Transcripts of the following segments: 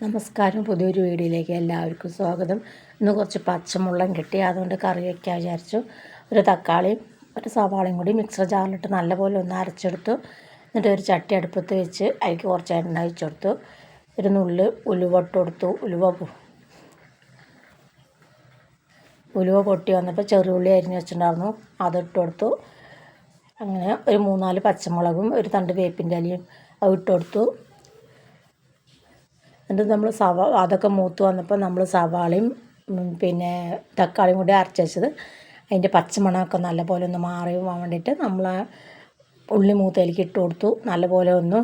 നമസ്കാരം. പുതിയൊരു വീഡിയോയിലേക്ക് എല്ലാവർക്കും സ്വാഗതം. ഇന്ന് കുറച്ച് പച്ചമുളകും കിട്ടി. അതുകൊണ്ട് കറി വയ്ക്കാൻ വിചാരിച്ചു. ഒരു തക്കാളിയും ഒരു സവാളയും കൂടി മിക്സർ ജാറിലിട്ട് നല്ലപോലെ ഒന്ന് അരച്ചെടുത്തു. എന്നിട്ട് ഒരു ചട്ടി അടുപ്പത്ത് വെച്ച് അതിലേക്ക് കുറച്ച് എണ്ണ വെച്ചെടുത്തു ഒരു നുള്ള് ഉലുവ ഇട്ട് കൊടുത്തു. ഉലുവ ഉലുവ പൊട്ടി വന്നപ്പോൾ ചെറുള്ളി അരിഞ്ഞ് വെച്ചിട്ടുണ്ടായിരുന്നു. അതിട്ട് കൊടുത്തു. അങ്ങനെ ഒരു മൂന്നാൽ പച്ചമുളകും ഒരു തണ്ട് വേപ്പിന്റെ ഇലയും അത് ഇട്ട് കൊടുത്തു. എന്നിട്ട് നമ്മൾ സവാ അതൊക്കെ മൂത്ത് വന്നപ്പോൾ നമ്മൾ സവാളയും പിന്നെ തക്കാളിയും കൂടി അരച്ചത് അതിന്റെ പച്ചമണമൊക്കെ നല്ലപോലെ ഒന്ന് മാറി പോകാൻ വേണ്ടിയിട്ട് നമ്മൾ ഉള്ളി മൂത്തയിലേക്ക് ഇട്ട് കൊടുത്തു. നല്ലപോലെ ഒന്ന്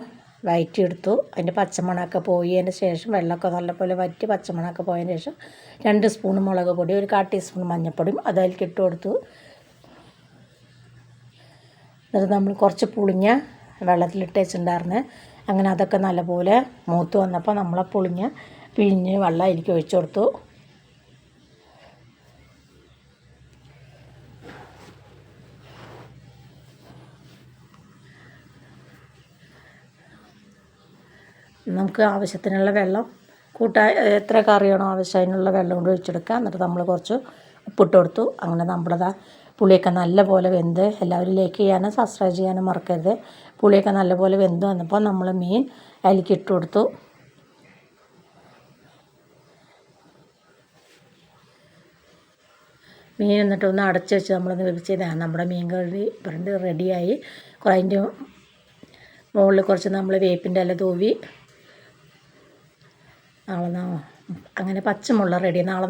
വയറ്റിയെടുത്തു. അതിന്റെ പച്ചമണമൊക്കെ പോയതിന് ശേഷം വെള്ളമൊക്കെ നല്ലപോലെ വറ്റി പച്ചമണമൊക്കെ പോയതിന് ശേഷം രണ്ട് സ്പൂൺ മുളക് പൊടി ഒരു കാ ടീസ്പൂൺ മഞ്ഞൾപ്പൊടിയും അതിലേക്ക് ഇട്ട് കൊടുത്തു. എന്നിട്ട് നമ്മൾ കുറച്ച് പുളിഞ്ഞ വെള്ളത്തിലിട്ട് വെച്ചിട്ടുണ്ടായിരുന്നേ. അങ്ങനെ അതൊക്കെ നല്ലപോലെ മൂത്ത് വന്നപ്പോൾ നമ്മളെ പൊളിഞ്ഞ് പിഴിഞ്ഞ് വെള്ളം അതിലേക്ക് ഒഴിച്ചു കൊടുത്തു. നമുക്ക് ആവശ്യത്തിനുള്ള വെള്ളം കൂട്ടാൻ എത്ര കറിയാണോ ആവശ്യം അതിനുള്ള വെള്ളം കൊണ്ട് ഒഴിച്ചെടുക്കുക എന്നിട്ട് നമ്മൾ കുറച്ച് ഉപ്പിട്ട് കൊടുത്തു അങ്ങനെ നമ്മളതാ പുളിയൊക്കെ നല്ലപോലെ വെന്ത് എല്ലാവരും ലൈക്ക് ചെയ്യാനും സബ്സ്ക്രൈബ് ചെയ്യാനും മറക്കരുത്. പുളിയൊക്കെ നല്ലപോലെ വെന്ത് വന്നപ്പോൾ നമ്മൾ മീൻ അതിലേക്ക് ഇട്ട് കൊടുത്തു. മീൻ എന്നിട്ട് ഒന്ന് അടച്ച് വെച്ച് നമ്മളൊന്ന് വേവിച്ചതാണ് നമ്മുടെ മീൻ കറി ഫ്രണ്ട് റെഡിയായി അതിന്റെ മുകളിൽ കുറച്ച് നമ്മൾ വേപ്പിന്റെ ഇല തൂവി. നാളെ അങ്ങനെ പച്ചമുള്ള റെഡി നാളെ